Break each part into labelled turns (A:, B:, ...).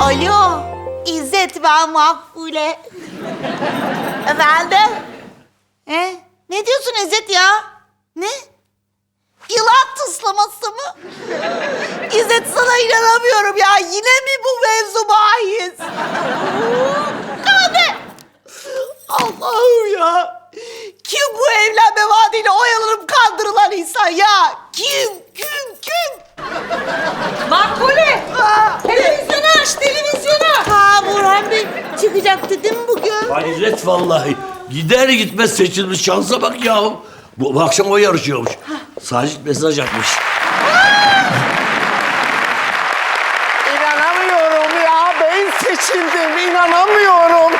A: Alo, İzzet ben Makbule. Efendim? E? Ne diyorsun İzzet ya? Ne? Yılan tıslaması mı? İzzet sana inanamıyorum ya. Yine mi bu mevzu bahis? Kahve! Allah'ım ya. Kim bu evlenme vaadiyle oyalanıp kandırılan insan ya? Kim? Kim? Kim?
B: Makbule!
A: Aa,
B: Televizyonu aç, televizyonu!
A: Ha Burhan Bey çıkacaktı değil mi bugün?
C: Hayret vallahi. Gider gitmez seçilmiş şansa bak ya. Bu, bu akşam o yarışıyormuş. Sacit mesaj atmış.
D: İnanamıyorum ya. Ben seçildim. inanamıyorum.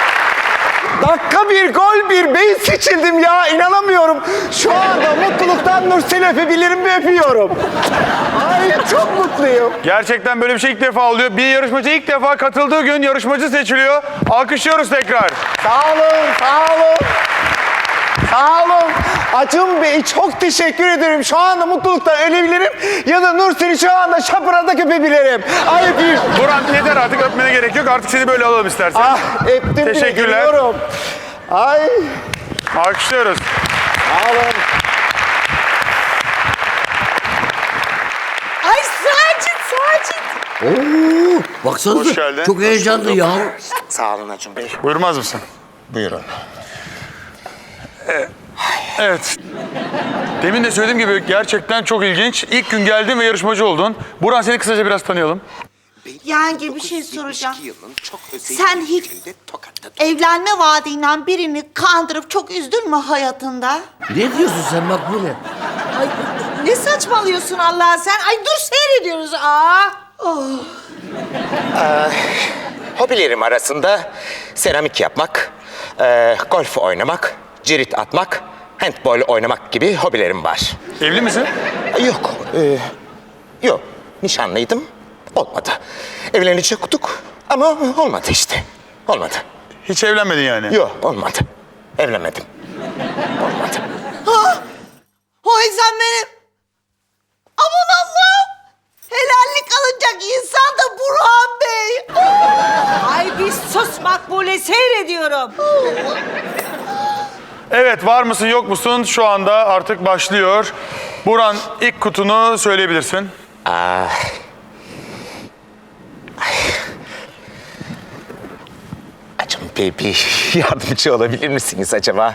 D: Dakika bir gol bir ben seçildim ya. inanamıyorum. Şu anda mutluluktan Nursel'i öpebilirim ve öpüyorum. Ay çok mutluyum.
E: Gerçekten böyle bir şey ilk defa oluyor. Bir yarışmacı ilk defa katıldığı gün yarışmacı seçiliyor. Alkışlıyoruz tekrar.
D: Sağ olun, sağ olun. Sağ olun. Acun Bey çok teşekkür ederim. Şu anda mutluluktan ölebilirim ya da Nursel'i şu anda şapırada öpebilirim. Ay öpeyim.
E: Burhan yeter artık öpmene gerek yok. Artık seni böyle alalım istersen.
D: Ah öptüm bile,
E: Teşekkürler.
D: geliyorum. Ay.
E: Alkışlıyoruz.
D: Sağ olun.
B: Ay Sacit, Sacit!
C: Oo, baksanıza
E: Hoş geldin.
C: çok heyecanlı ya.
D: Sağ olun Acun Bey.
E: Buyurmaz mısın?
D: Buyurun.
E: Evet. Demin de söylediğim gibi gerçekten çok ilginç. İlk gün geldin ve yarışmacı oldun. Burhan seni kısaca biraz tanıyalım.
A: Yani bir şey soracağım.
F: yılın çok özel
A: Sen
F: bir
A: hiç
F: gününde Tokat'ta
A: evlenme vaadiyle birini kandırıp çok üzdün mü hayatında?
C: Ne diyorsun sen Makbule?
B: Ay ne saçmalıyorsun Allah sen? Ay dur seyrediyoruz. Aa!
F: Hobilerim arasında seramik yapmak, e, golf oynamak, cirit atmak, handball oynamak gibi hobilerim var.
E: Evli misin?
F: Yok, e, yok. Nişanlıydım, olmadı. Evlenecektik ama olmadı işte. Olmadı.
E: Hiç evlenmedin yani.
F: Yok, olmadı. Evlenmedim. Olmadı.
A: Oy sen benim. Aman Allah'ım. Helallik alınacak insan da Burhan Bey.
B: Ay bir sus Makbule seyrediyorum.
E: Evet var mısın yok musun? Şu anda artık başlıyor. Burhan ilk kutunu söyleyebilirsin.
F: Aa, Acım Bey bir yardımcı olabilir misiniz acaba?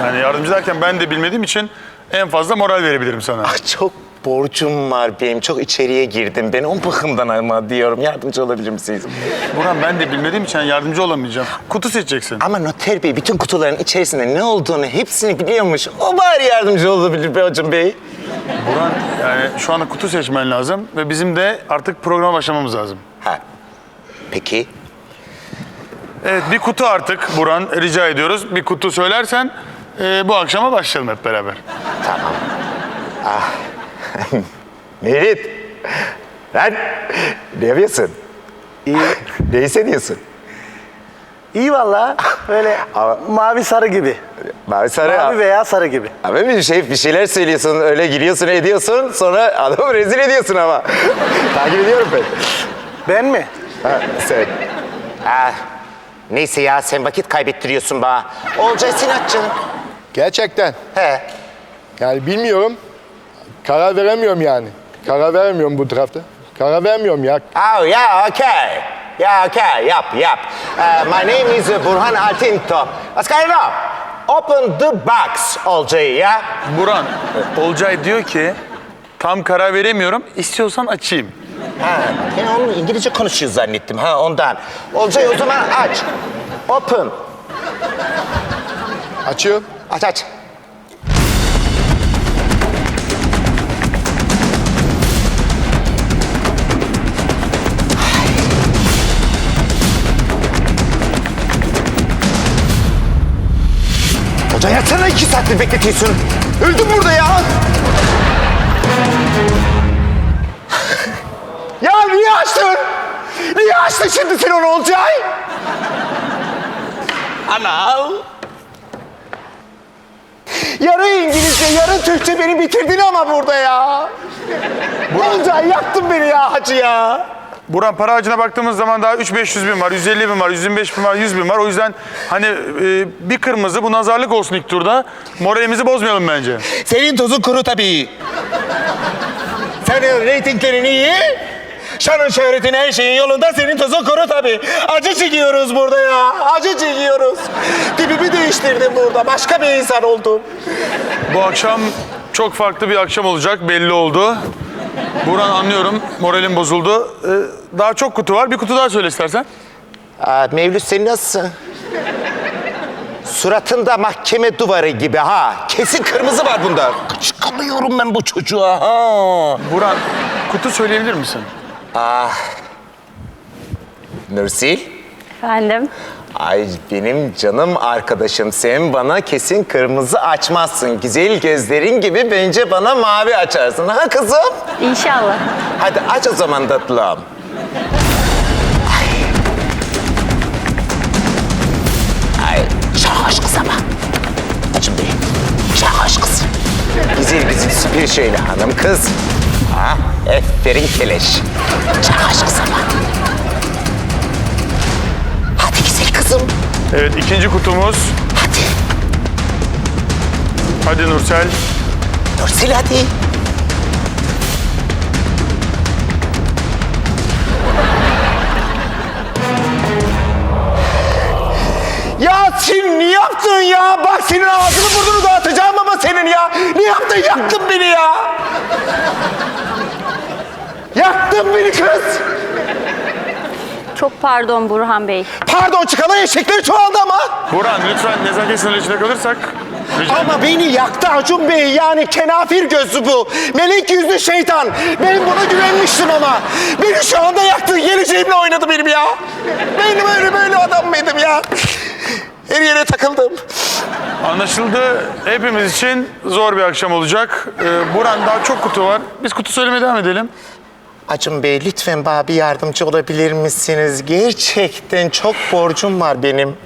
E: Yani yardımcı derken ben de bilmediğim için en fazla moral verebilirim sana.
F: Ah, Çok borcum var benim. Çok içeriye girdim. Ben o bakımdan ama diyorum. Yardımcı olabilir misiniz?
E: Burhan ben de bilmediğim için yardımcı olamayacağım. Kutu seçeceksin.
F: Ama noter bey bütün kutuların içerisinde ne olduğunu hepsini biliyormuş. O bari yardımcı olabilir be hocam bey.
E: Burhan yani şu anda kutu seçmen lazım ve bizim de artık programa başlamamız lazım.
F: Ha. Peki.
E: Evet bir kutu artık Burhan rica ediyoruz. Bir kutu söylersen e, bu akşama başlayalım hep beraber.
F: Merit. Lan ne yapıyorsun? İyi. ne hissediyorsun?
D: İyi valla. Böyle mavi sarı gibi.
F: Mavi sarı.
D: Mavi veya sarı gibi.
F: Abi bir şey bir şeyler söylüyorsun, öyle giriyorsun, ediyorsun. Sonra adamı rezil ediyorsun ama. Takip ediyorum ben.
D: Ben mi?
F: Ha, sen. Ah, neyse ya sen vakit kaybettiriyorsun bana. Olcay Sinatçı.
G: Gerçekten.
F: He.
G: Yani bilmiyorum. Karar veremiyorum yani. Karar veremiyorum bu tarafta. Karar vermiyorum ya.
F: Oh yeah, okay. Yeah, okay. Yap, yap. Uh, my name is Burhan Altinto. Going on? Open the box, Olcay ya.
E: Burhan, Olcay diyor ki tam karar veremiyorum. İstiyorsan açayım.
F: Ha, ben onu İngilizce konuşuyor zannettim ha ondan. Olcay o zaman aç. Open.
G: Açıyorum.
F: Aç aç. Hoca yatsana iki saattir bekletiyorsun. Öldüm burada ya. Niye açtın? Niye açtın şimdi sen onu Olcay? Ana. Yarı İngilizce, yarı Türkçe beni bitirdin ama burada ya. Olcay yaktın beni ya hacı ya.
E: Burhan para harcına baktığımız zaman daha 3-500 bin var, 150 bin var, 125 bin var, 100 bin var. O yüzden hani e, bir kırmızı bu nazarlık olsun ilk turda. Moralimizi bozmayalım bence.
F: Senin tuzun kuru tabii. Senin reytinglerin iyi. Şanın şöhretin her şeyin yolunda senin tuzun kuru tabii. Acı çekiyoruz burada ya. Acı çekiyoruz. Tipimi değiştirdim burada. Başka bir insan oldum.
E: Bu akşam çok farklı bir akşam olacak belli oldu. Burhan anlıyorum moralim bozuldu. Ee, daha çok kutu var. Bir kutu daha söyle istersen.
F: Aa, Mevlüt sen nasılsın? Suratında mahkeme duvarı gibi ha. Kesin kırmızı var bunda. Çıkamıyorum ben bu çocuğa ha.
E: Burhan kutu söyleyebilir misin?
F: Nursil.
H: Efendim?
F: Ay benim canım arkadaşım sen bana kesin kırmızı açmazsın. Güzel gözlerin gibi bence bana mavi açarsın. Ha kızım?
H: İnşallah.
F: Hadi aç o zaman tatlım. Ay. Ay çok aşkız ama. Açın bey. Çok aşkız. Güzel güzel süper şöyle hanım kız. Ha, aferin keleş. Çok aşkız ama. Hadi güzel kızım.
E: Evet ikinci kutumuz.
F: Hadi.
E: Hadi Nursel.
F: Nursil hadi. Ya sen ne yaptın ya? Bak senin ağzını burnunu dağıtacağım ama senin ya. Ne yaptın? Yaktın beni ya. Yaktın beni kız.
H: Çok pardon Burhan Bey.
F: Pardon çıkalı eşekleri çoğaldı ama.
E: Burhan lütfen nezaket sınırı içinde kalırsak. rica
F: Ama beni yaktı Acun Bey. Yani kenafir gözlü bu. Melek yüzlü şeytan. Ben buna güvenmiştim ama. Beni şu anda yaktı. Geleceğimle oynadı benim ya. Ben böyle böyle adam mıydım ya? Her yere takıldım.
E: Anlaşıldı. Hepimiz için zor bir akşam olacak. Ee, Burhan daha çok kutu var. Biz kutu söylemeye devam edelim.
F: Acun Bey lütfen bana bir yardımcı olabilir misiniz? Gerçekten çok borcum var benim.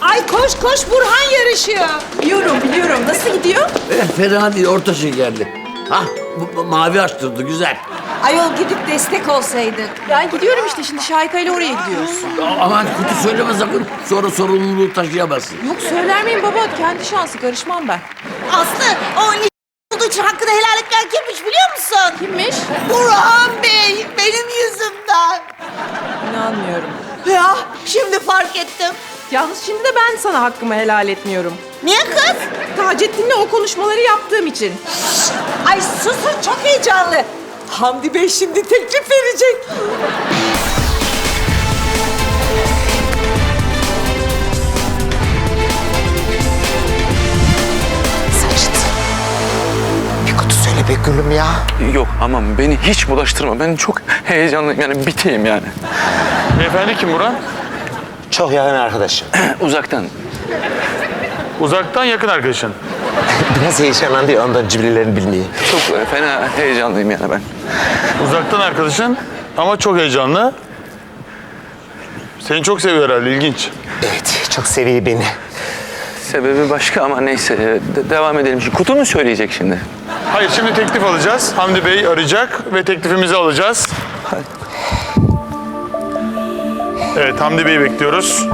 B: Ay koş koş Burhan yarışıyor.
A: Biliyorum biliyorum. Nasıl gidiyor?
C: Eh, fena değil orta şekerli. Hah bu, bu mavi açtırdı güzel.
B: Ayol gidip destek olsaydık.
A: Ben gidiyorum işte şimdi Şahika ile oraya gidiyoruz.
C: A- Aman kutu söyleme sakın. Sonra sorumluluğu taşıyamazsın.
A: Yok söyler miyim baba? Kendi şansı karışmam ben.
B: Aslı o olduğu için hakkını helal etmeyen kimmiş biliyor musun?
A: Kimmiş?
B: Burhan Bey benim yüzümden.
A: İnanmıyorum.
B: Ya şimdi fark ettim.
I: Yalnız şimdi de ben sana hakkımı helal etmiyorum.
B: Niye kız?
I: Taceddin'le o konuşmaları yaptığım için.
B: Ay susun çok heyecanlı. Hamdi Bey şimdi teklif verecek.
F: Gülüm ya.
J: Yok aman beni hiç bulaştırma. Ben çok heyecanlıyım yani biteyim yani.
E: Beyefendi kim Burhan?
F: Çok yakın arkadaşım.
J: Uzaktan.
E: Uzaktan yakın arkadaşın.
F: Biraz heyecanlandı ya, ondan cümlelerini bilmeyi.
J: Çok e, fena heyecanlıyım yani ben.
E: Uzaktan arkadaşın ama çok heyecanlı. Seni çok seviyor herhalde ilginç.
F: Evet, çok seviyor beni.
J: Sebebi başka ama neyse e, de- devam edelim. Şimdi kutu mu söyleyecek şimdi?
E: Hayır şimdi teklif alacağız. Hamdi Bey arayacak ve teklifimizi alacağız. Evet Hamdi Bey'i bekliyoruz.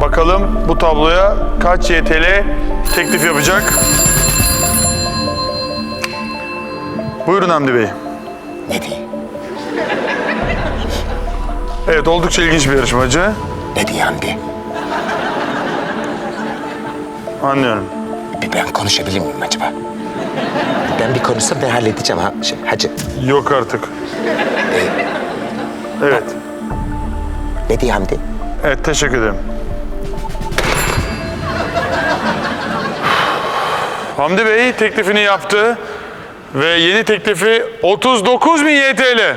E: Bakalım bu tabloya kaç YTL teklif yapacak? Buyurun Hamdi Bey.
F: Ne diyeyim?
E: Evet oldukça ilginç bir yarışmacı.
F: Ne diyeyim Hamdi?
E: Anlıyorum.
F: Bir ben konuşabilir miyim acaba? Ben bir konuşsam ben halledeceğim ha. Şey, hacı.
E: Yok artık. Evet.
F: Ne diyeyim Hamdi?
E: Evet teşekkür ederim. Hamdi Bey teklifini yaptı ve yeni teklifi 39 bin YTL.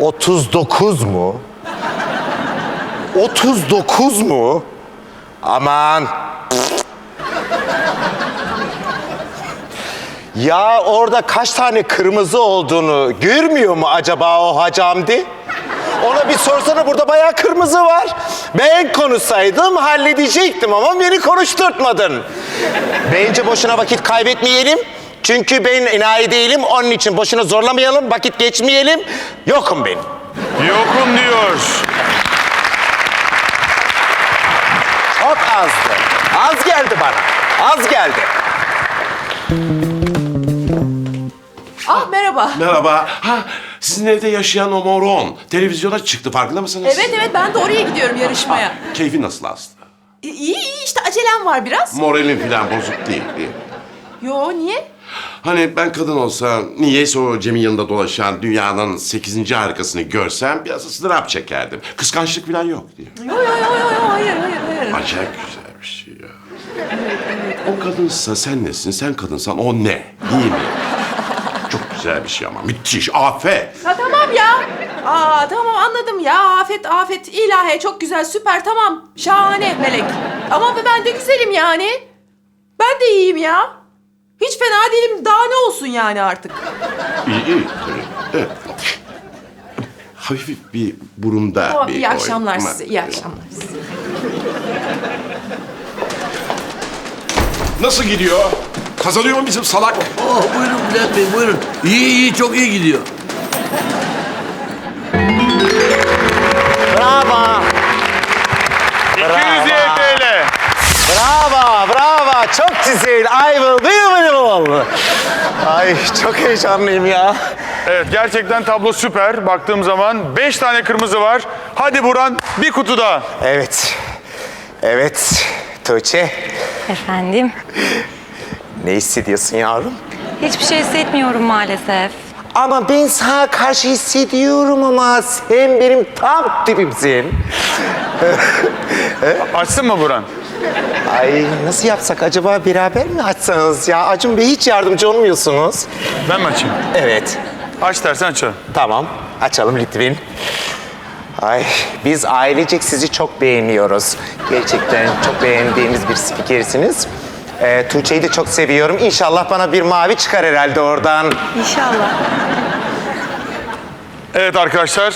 F: Otuz dokuz mu? Otuz dokuz mu? Aman. Ya orada kaç tane kırmızı olduğunu görmüyor mu acaba o Hacı Hamdi? Ona bir sorsana burada bayağı kırmızı var. Ben konuşsaydım halledecektim ama beni konuşturtmadın. Bence boşuna vakit kaybetmeyelim. Çünkü ben enayi değilim. Onun için boşuna zorlamayalım, vakit geçmeyelim. Yokum ben.
E: Yokum diyor.
F: Çok azdı. Az geldi bana. Az geldi.
I: Ah merhaba.
K: Merhaba. Ha, sizin evde yaşayan o moron televizyona çıktı farkında mısınız?
I: Evet evet ben de oraya gidiyorum yarışmaya.
K: Keyfi nasıl Aslı?
I: İyi iyi işte acelem var biraz.
K: Moralin falan bozuk değil. değil.
I: Yo niye?
K: Hani ben kadın olsam niyeyse o Cem'in yanında dolaşan dünyanın sekizinci harikasını görsem biraz ıstırap çekerdim. Kıskançlık falan yok diye.
I: Yo yo yo yo yo hayır hayır hayır.
K: Acayip güzel bir şey ya. O kadınsa sen nesin, sen kadınsan o ne? Değil mi? Çok güzel bir şey ama müthiş, afet.
I: Ha tamam ya. Aa tamam anladım ya. Afet afet ilahi çok güzel süper tamam. Şahane melek. Ama ben de güzelim yani. Ben de iyiyim ya. Hiç fena değilim. Daha ne olsun yani artık.
K: İyi, iyi. Evet. Hafif bir burunda
I: Tamam,
K: bir
I: iyi akşamlar
K: oy-
I: size. iyi akşamlar size.
K: Nasıl gidiyor? Kazanıyor mu bizim salak?
C: Oh buyurun Bülent Bey buyurun. İyi iyi çok iyi gidiyor.
F: Bravo.
E: 200 YTL.
F: Bravo, bravo. Çok güzel. I will be will. Ay çok heyecanlıyım ya.
E: Evet gerçekten tablo süper. Baktığım zaman 5 tane kırmızı var. Hadi Burhan bir kutu daha.
F: Evet. Evet. Tuğçe,
H: Efendim?
F: ne hissediyorsun yavrum?
H: Hiçbir şey hissetmiyorum maalesef.
F: Ama ben sana karşı hissediyorum ama sen benim tam tipimsin.
E: Açsın mı Burhan?
F: Ay nasıl yapsak acaba beraber mi açsanız ya? Acun Bey hiç yardımcı olmuyorsunuz.
E: Ben mi açayım?
F: Evet.
E: Aç dersen açalım.
F: Tamam. Açalım lütfen. Ay biz ailecek sizi çok beğeniyoruz. Gerçekten çok beğendiğimiz bir spikersiniz. Ee, Tuğçe'yi de çok seviyorum. İnşallah bana bir mavi çıkar herhalde oradan.
H: İnşallah.
E: Evet arkadaşlar.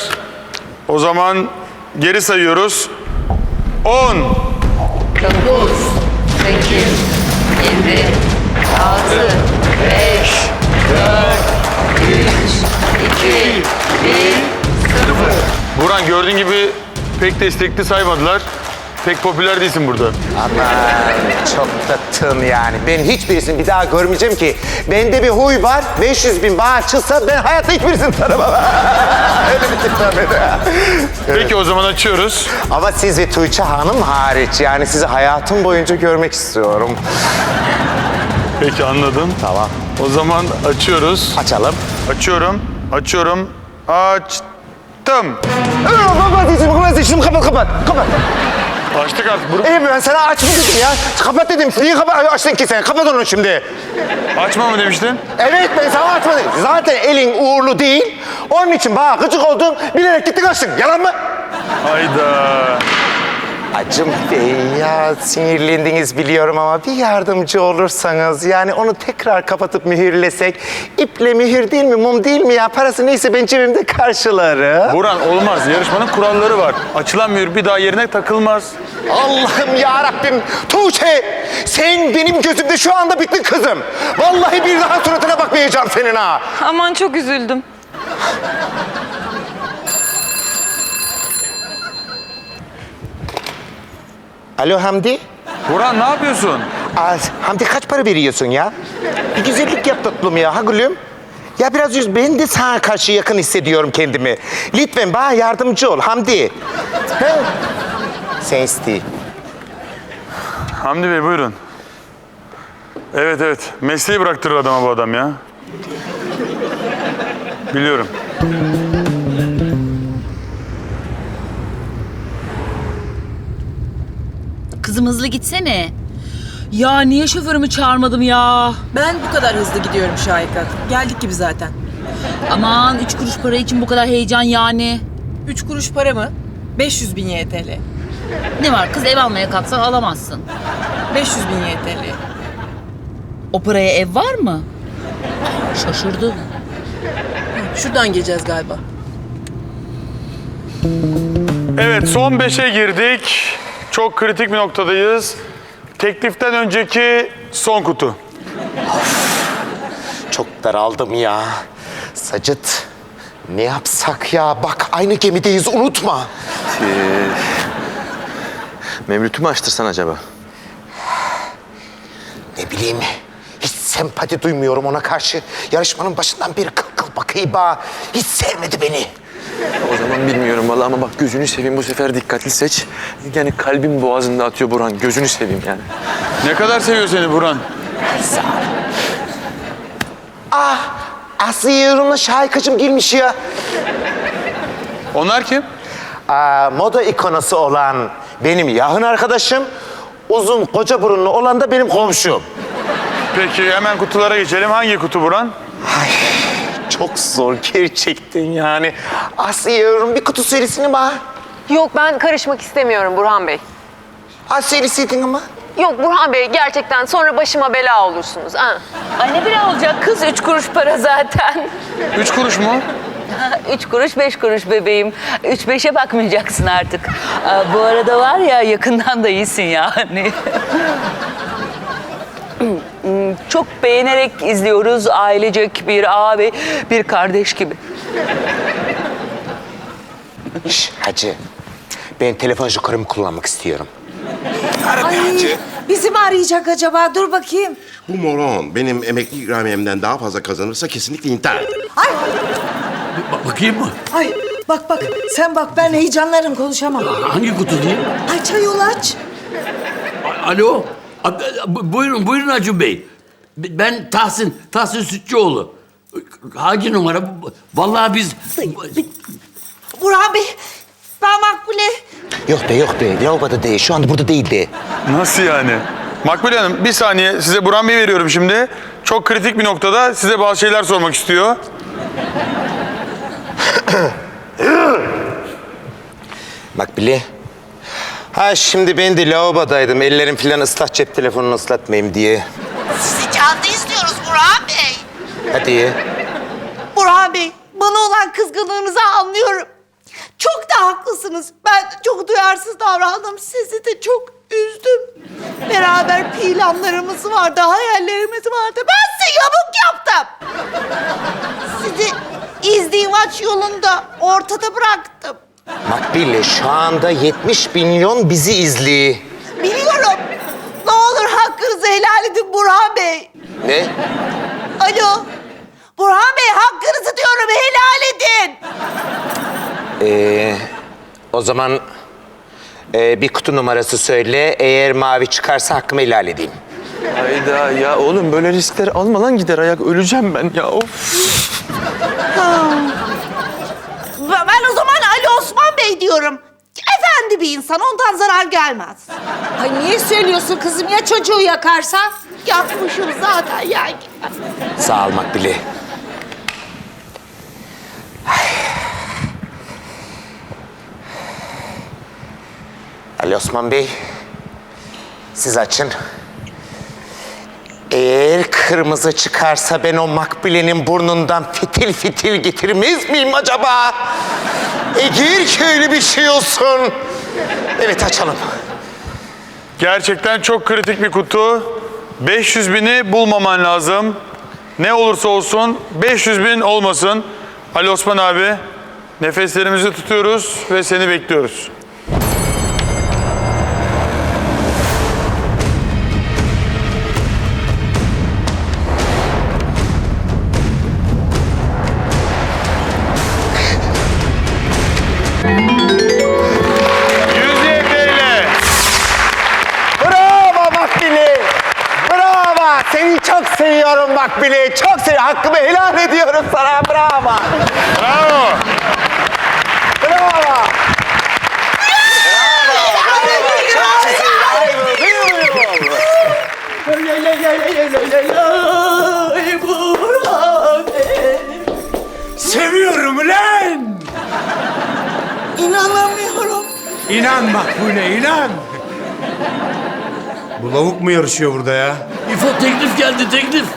E: O zaman geri sayıyoruz. 10, 9, Burhan gördüğün gibi pek destekli saymadılar. Pek popüler değilsin burada.
F: Aman çok da tın yani. Ben hiçbirisini bir daha görmeyeceğim ki. Bende bir huy var. 500 bin bana çıksa ben hayatta hiçbirisini tanımam. Öyle bir tip var bende.
E: Peki o zaman açıyoruz.
F: Ama siz ve Tuğçe Hanım hariç yani sizi hayatım boyunca görmek istiyorum.
E: Peki anladım.
F: Tamam.
E: O zaman açıyoruz.
F: Açalım.
E: Açıyorum. Açıyorum. Açtım.
F: Kapat dizimi, kapat dizimi, kapat, kapat, kapat.
E: Açtık artık. Burhan.
F: İyi ben sana açma dedim ya. Kapat dedim. Niye kapat, açtın ki sen? Kapat onu şimdi.
E: Açma mı demiştin?
F: Evet ben sana açma dedim. Zaten elin uğurlu değil. Onun için bana gıcık oldun. Bilerek gittin açtın. Yalan mı?
E: Hayda.
F: Acım Bey ya sinirlendiniz biliyorum ama bir yardımcı olursanız yani onu tekrar kapatıp mühürlesek iple mühür değil mi mum değil mi ya parası neyse ben cebimde karşılarım.
E: Burhan olmaz. Yarışmanın kuralları var. Açılan mühür bir daha yerine takılmaz.
F: Allah'ım ya Rabbim Tuğçe sen benim gözümde şu anda bittin kızım. Vallahi bir daha suratına bakmayacağım senin ha.
H: Aman çok üzüldüm.
F: Alo Hamdi.
E: Burhan ne yapıyorsun?
F: Aa, Hamdi kaç para veriyorsun ya? Bir güzellik yap tatlım ya ha gülüm. Ya biraz yüz ben de sana karşı yakın hissediyorum kendimi. Lütfen bana yardımcı ol Hamdi. He? Sen iste.
E: Hamdi Bey buyurun. Evet evet. Mesleği bıraktırır adama bu adam ya. Biliyorum.
A: Kızım hızlı gitsene. Ya niye şoförümü çağırmadım ya?
I: Ben bu kadar hızlı gidiyorum Şahika. Geldik gibi zaten.
A: Aman üç kuruş para için bu kadar heyecan yani.
I: Üç kuruş para mı? 500 bin YTL.
A: Ne var kız ev almaya kalksan alamazsın.
I: 500 bin YTL.
A: O paraya ev var mı? Şaşırdı.
I: Şuradan gireceğiz galiba.
E: Evet son beşe girdik. Çok kritik bir noktadayız. Tekliften önceki son kutu.
F: Çok daraldım ya. Sacıt, ne yapsak ya? Bak aynı gemideyiz unutma.
J: Ee, Mevlüt'ü mü açtırsan acaba?
F: Ne bileyim, hiç sempati duymuyorum ona karşı. Yarışmanın başından beri kıl kıl bakıyor ba. Hiç sevmedi beni.
J: O zaman bilmiyorum vallahi ama bak gözünü seveyim bu sefer dikkatli seç. Yani kalbim boğazında atıyor Burhan. Gözünü seveyim yani.
E: Ne kadar seviyor seni Burhan?
F: Ah, Aslı Yorum'la Şahikacım girmiş ya.
E: Onlar kim?
F: Aa, moda ikonosu olan benim yakın arkadaşım. Uzun koca burunlu olan da benim komşum.
E: Peki hemen kutulara geçelim. Hangi kutu Burhan?
F: Çok zor gerçekten yani. Aslı Yorum bir kutu serisini bana.
L: Yok ben karışmak istemiyorum Burhan Bey.
F: Az serisiydin ama.
L: Yok Burhan Bey gerçekten sonra başıma bela olursunuz. Ha.
B: Ay ne bile olacak kız üç kuruş para zaten.
E: Üç kuruş mu?
B: Üç kuruş beş kuruş bebeğim. Üç beşe bakmayacaksın artık. Aa, bu arada var ya yakından da iyisin yani. Çok beğenerek izliyoruz ailecek bir abi, bir kardeş gibi.
F: Şş, hacı. Ben telefon jokerimi kullanmak istiyorum. Ara be
B: Ay,
F: hacı.
B: bizi mi arayacak acaba? Dur bakayım.
K: Bu moron benim emekli ikramiyemden daha fazla kazanırsa kesinlikle intihar eder.
B: Ay,
C: Ba- bakayım mı?
B: ay bak bak sen bak ben heyecanlarım konuşamam.
C: Hangi kutu diyeyim?
B: Ay çay yol aç.
C: A- Alo. Buyurun, buyurun Acun Bey. Ben Tahsin, Tahsin Sütçüoğlu. Hangi numara? Vallahi biz...
A: Burhan Bey, ben Makbule.
F: Yok de yok de. Lavaboda değil. Şu anda burada değil de.
E: Nasıl yani? Makbule Hanım bir saniye size Burhan Bey veriyorum şimdi. Çok kritik bir noktada size bazı şeyler sormak istiyor.
F: Bak bile. Ha şimdi ben de lavabodaydım. Ellerim filan ıslat cep telefonunu ıslatmayayım diye.
A: Sizi canlı istiyoruz Burhan Bey.
F: Hadi.
A: Burhan Bey, bana olan kızgınlığınızı anlıyorum. Çok da haklısınız. Ben çok duyarsız davrandım. Sizi de çok üzdüm. Beraber planlarımız vardı, hayallerimiz vardı. Ben size yamuk yaptım. Sizi izdivaç yolunda ortada bıraktım.
F: Makbille şu anda 70 milyon bizi izliyor.
A: Biliyorum. Ne olur hakkınızı helal edin Burhan Bey.
F: Ne?
A: Alo. Burhan Bey hakkınızı diyorum helal edin.
F: Ee, o zaman e, bir kutu numarası söyle. Eğer mavi çıkarsa hakkımı helal edeyim.
J: Hayda ya oğlum böyle riskler alma lan gider ayak öleceğim ben ya of.
A: Ben o zaman Ali Osman Bey diyorum. Efendi bir insan, ondan zarar gelmez.
B: Ay niye söylüyorsun kızım ya çocuğu yakarsa?
A: Yakmışım zaten yani.
F: Sağ ol Makbule. Ali Osman Bey, siz açın. Eğer kırmızı çıkarsa ben o Makbule'nin burnundan fitil fitil getirmez miyim acaba? Eğer ki öyle bir şey olsun. Evet açalım.
E: Gerçekten çok kritik bir kutu. 500 bini bulmaman lazım. Ne olursa olsun 500 bin olmasın. Ali Osman abi nefeslerimizi tutuyoruz ve seni bekliyoruz.
F: Makbule. Çok seviyorum. Hakkımı helal ediyorum sana. Bravo.
E: Bravo.
F: Bravo.
D: Seviyorum lan.
A: İnanamıyorum.
D: İnan Makbule inan. Bu lavuk mu yarışıyor burada ya?
C: İfo teklif geldi, teklif.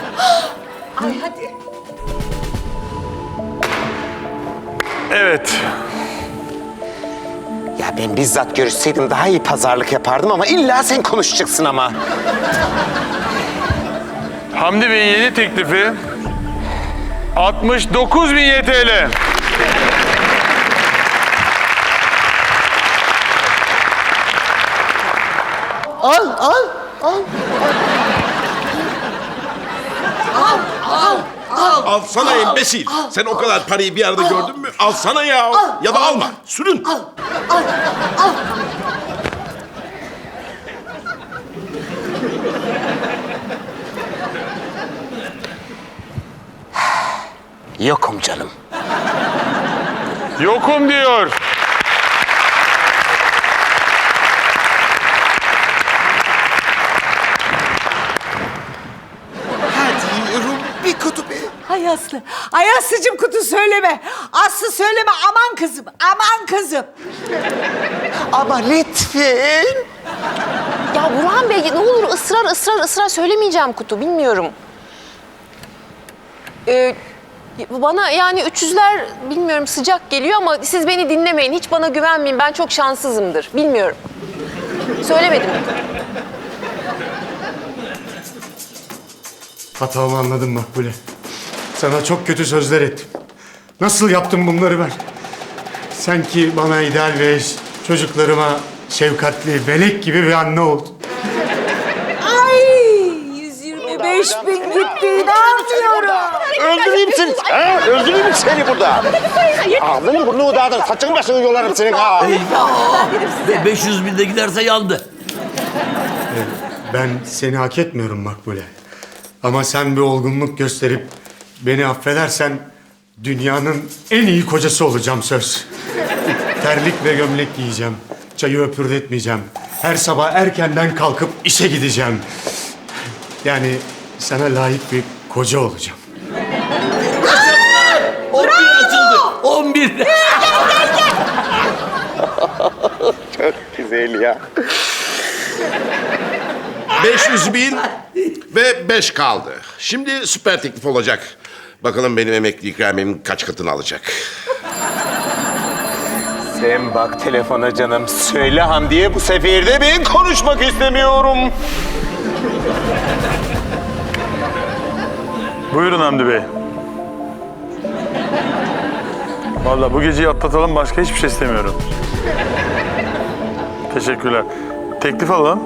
E: Evet.
F: Ya ben bizzat görüşseydim daha iyi pazarlık yapardım ama illa sen konuşacaksın ama.
E: Hamdi Bey'in yeni teklifi 69 bin YTL.
D: Al, al, al.
K: Alsana embesil. Sen o kadar parayı bir arada gördün mü? Alsana ya. Ya da alma. Sürün.
F: Yokum canım.
E: Yokum diyor.
F: Hadi yürü bir kutu be.
A: Ay Aslı. Ay Aslı'cım kutu söyleme. Aslı söyleme. Aman kızım. Aman kızım.
F: Ama lütfen.
L: Ya Burhan Bey ne olur ısrar ısrar ısrar söylemeyeceğim kutu bilmiyorum. Ee, bana yani 300'ler bilmiyorum sıcak geliyor ama siz beni dinlemeyin. Hiç bana güvenmeyin. Ben çok şanssızımdır. Bilmiyorum. Söylemedim.
M: Hatamı anladım Makbule. Sana çok kötü sözler ettim. Nasıl yaptım bunları ben? Sen ki bana ideal ve çocuklarıma şefkatli, melek gibi bir anne oldun.
A: Ay 125 bin gitti. İnanmıyorum.
F: Öldüreyim seni. Ha? Öldüreyim seni burada. Ağzını burnunu dağıtır. Saçını başını yolarım senin ha.
C: Eyvah! Be- 500 bin de giderse yandı.
M: Ben seni hak etmiyorum Makbule. Ama sen bir olgunluk gösterip beni affedersen dünyanın en iyi kocası olacağım söz. Terlik ve gömlek giyeceğim. Çayı öpürdetmeyeceğim. Her sabah erkenden kalkıp işe gideceğim. Yani sana layık bir koca olacağım.
C: 11 açıldı. 11.
F: Çok güzel ya.
K: 500 bin ve 5 kaldı. Şimdi süper teklif olacak. Bakalım benim emekli ikramiyemin kaç katını alacak.
F: Sen bak telefona canım. Söyle Hamdi'ye bu sefer de ben konuşmak istemiyorum.
E: Buyurun Hamdi Bey. Vallahi bu geceyi atlatalım başka hiçbir şey istemiyorum. Teşekkürler. Teklif alalım.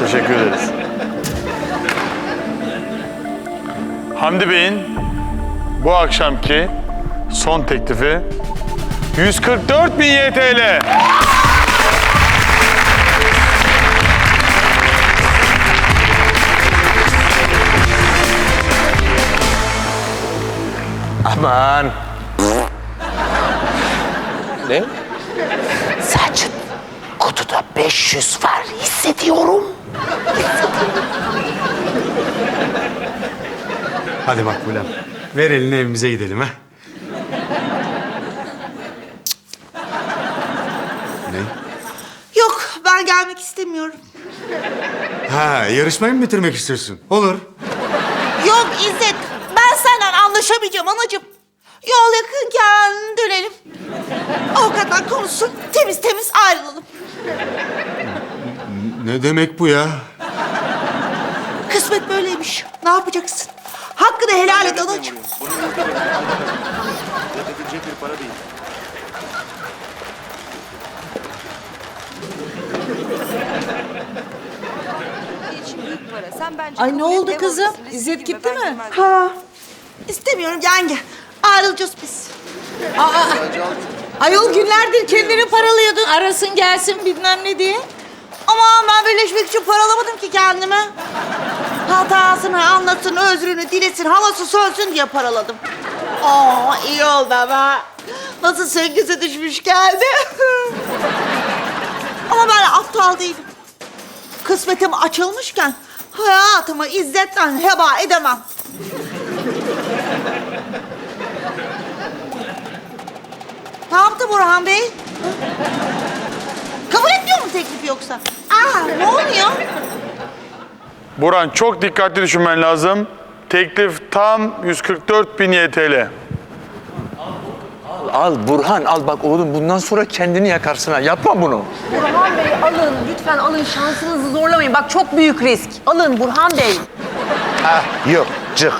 E: Teşekkür ederiz. Hamdi Bey'in bu akşamki son teklifi 144 bin YTL.
F: Aman. Ne?
A: Saçın kutuda 500 var hissediyorum.
M: Hadi Makbule. Ver elini evimize gidelim ha. Ne?
A: Yok ben gelmek istemiyorum.
M: Ha, yarışmayı mı bitirmek istiyorsun? Olur.
A: Yok İzzet ben senden anlaşamayacağım anacığım. Yol yakınken dönelim. Avukatlar konuşsun temiz temiz ayrılalım.
M: Ne demek bu ya?
A: Kısmet böyleymiş. Ne yapacaksın? Hakkını helal et anacığım.
H: Ay ne oldu kızım? İzzet gitti mi?
A: Ha. İstemiyorum yenge. Ayrılacağız biz.
H: Ayol günlerdir kendini paralıyordun. Arasın gelsin bilmem ne diye.
A: Ama ben birleşmek için paralamadım ki kendimi. Hatasını anlatsın, özrünü dilesin, havası sönsün diye paraladım. Aa iyi oldu ama. Nasıl sevgisi düşmüş geldi. ama ben aptal değilim. Kısmetim açılmışken hayatımı izzetten heba edemem. ne yaptı Burhan Bey? Kabul etmiyor mu teklifi yoksa? Aa ne oluyor?
E: Burhan çok dikkatli düşünmen lazım. Teklif tam 144 bin YTL.
J: al Burhan al bak oğlum bundan sonra kendini yakarsın ha. Yapma bunu.
L: Burhan Bey alın lütfen alın şansınızı zorlamayın. Bak çok büyük risk. Alın Burhan Bey.
F: Ah, yok cık.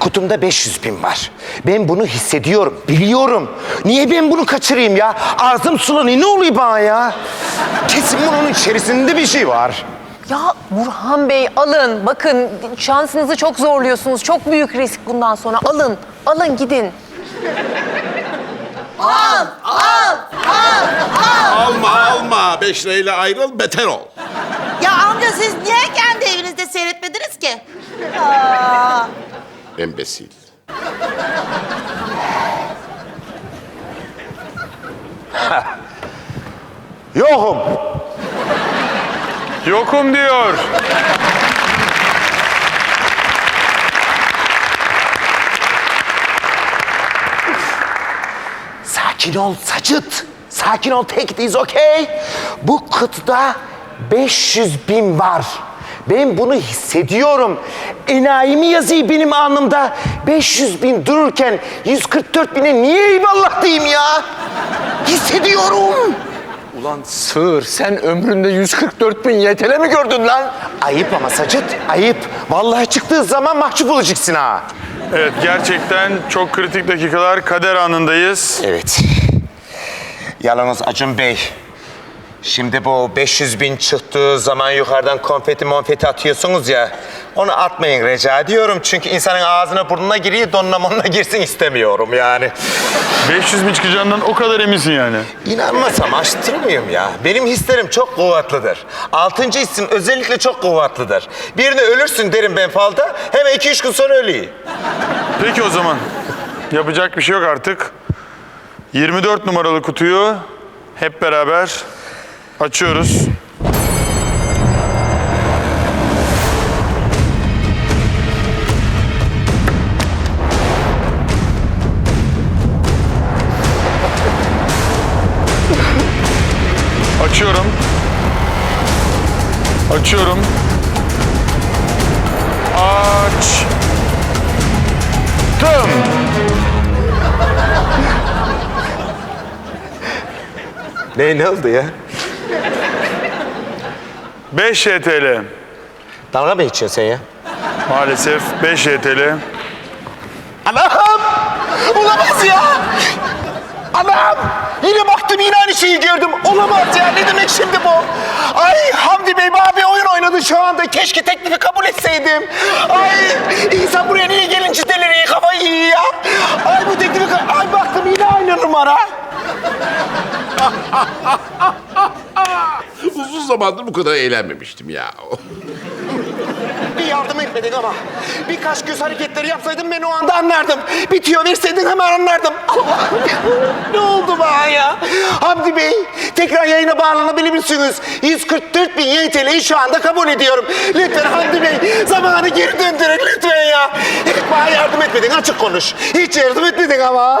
F: Kutumda 500 bin var. Ben bunu hissediyorum, biliyorum. Niye ben bunu kaçırayım ya? Ağzım sulanıyor, ne oluyor bana ya? Kesin bunun içerisinde bir şey var.
L: Ya Burhan Bey alın. Bakın şansınızı çok zorluyorsunuz. Çok büyük risk bundan sonra. Alın. Alın gidin.
A: Al, al, al, al.
K: Alma alma. Beş lirayla ayrıl beter ol.
A: Ya amca siz niye kendi evinizde seyretmediniz ki? Aa.
K: Embesil.
F: Yokum.
E: Yokum diyor.
F: Sakin ol Sacıt. Sakin ol, take it is okay. Bu kutuda 500 bin var. Ben bunu hissediyorum. Enayi mi yazıyor benim alnımda? 500 bin dururken 144 bine niye eyvallah diyeyim ya? Hissediyorum.
J: Ulan sığır sen ömründe 144 bin YTL mi gördün lan?
F: Ayıp ama Sacıt, ayıp. Vallahi çıktığı zaman mahcup olacaksın ha.
E: Evet gerçekten çok kritik dakikalar kader anındayız.
F: Evet. Yalnız Acun Bey, şimdi bu 500 bin çıktığı zaman yukarıdan konfeti monfeti atıyorsunuz ya, onu atmayın rica ediyorum. Çünkü insanın ağzına burnuna giriyor, donuna monuna girsin istemiyorum yani.
E: 500 bin çıkacağından o kadar eminsin yani.
F: İnanmasam açtırmıyorum ya. Benim hislerim çok kuvvetlidir. Altıncı hissim özellikle çok kuvvetlidir. Birine ölürsün derim ben falda, hemen iki üç gün sonra öleyim.
E: Peki o zaman. Yapacak bir şey yok artık. 24 numaralı kutuyu hep beraber açıyoruz. Açıyorum. Açıyorum. Aç. Tım.
F: Ne, ne oldu ya?
E: 5 YTL.
F: Dalga mı geçiyorsun sen ya?
E: Maalesef 5 YTL.
F: Anam! Olamaz ya! Anam! Yine baktım yine aynı şeyi gördüm. Olamaz ya. Ne demek şimdi bu? Ay Hamdi Bey bana bir oyun oynadı şu anda. Keşke teklifi kabul etseydim. Ay insan buraya niye gelince deliriyor kafayı yiyor ya. Ay bu teklifi... ka- Ay baktım yine aynı numara.
K: Uzun zamandır bu kadar eğlenmemiştim ya.
F: Bir yardım etmedin ama. Birkaç göz hareketleri yapsaydın ben o anda anlardım. Bitiyor verseydin hemen anlardım. Ne oldu bana ya? Hamdi Bey tekrar yayına bağlanabilir misiniz? 144 bin YTL'yi şu anda kabul ediyorum. Lütfen Hamdi Bey zamanı geri döndürün lütfen ya. Hiç bana yardım etmedin açık konuş. Hiç yardım etmedin ama.